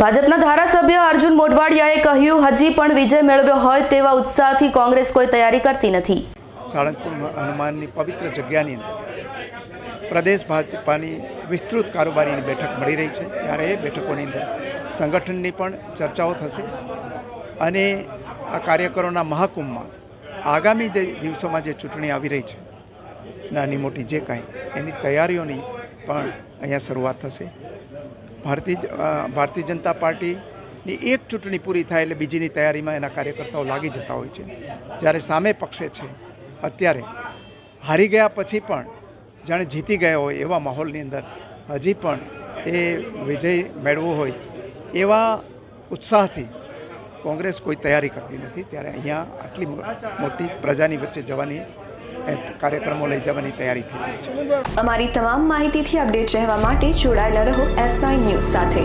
ભાજપના ધારાસભ્ય અર્જુન મોઢવાડિયાએ કહ્યું, હજી પણ વિજય મેળવ્યો હોય તેવા ઉત્સાહથી કોંગ્રેસ કોઈ તૈયારી કરતી નથી. સાળંગપુર હનુમાનની પવિત્ર જગ્યાની અંદર પ્રદેશ ભાજપાની વિસ્તૃત કારોબારીની બેઠક મળી રહી છે. ત્યારે એ બેઠકોની અંદર સંગઠનની પણ ચર્ચાઓ થશે અને આ કાર્યકરોના મહાકુંભમાં આગામી દિવસોમાં જે ચૂંટણી આવી રહી છે, નાની મોટી જે કાંઈ, એની તૈયારીઓની પણ અહીંયા શરૂઆત થશે. ભારતીય ભારતીય જનતા પાર્ટીની એક ચૂંટણી પૂરી થાય એટલે બીજીની તૈયારીમાં એના કાર્યકર્તાઓ લાગી જતા હોય છે. જ્યારે સામે પક્ષે છે, અત્યારે હારી ગયા પછી પણ, જાણે જીતી ગયા હોય એવા માહોલની અંદર, હજી પણ એ વિજય મેળવવો હોય એવા ઉત્સાહથી કોંગ્રેસ કોઈ તૈયારી કરતી નથી. ત્યારે અહીંયા આટલી મોટી પ્રજાની વચ્ચે જવાની કાર્યક્રમો લઈ જવાની તૈયારી થઈ છે. અમારી તમામ માહિતીથી અપડેટ રહેવા માટે જોડાયેલા રહો એસ નાઇન ન્યૂઝ સાથે.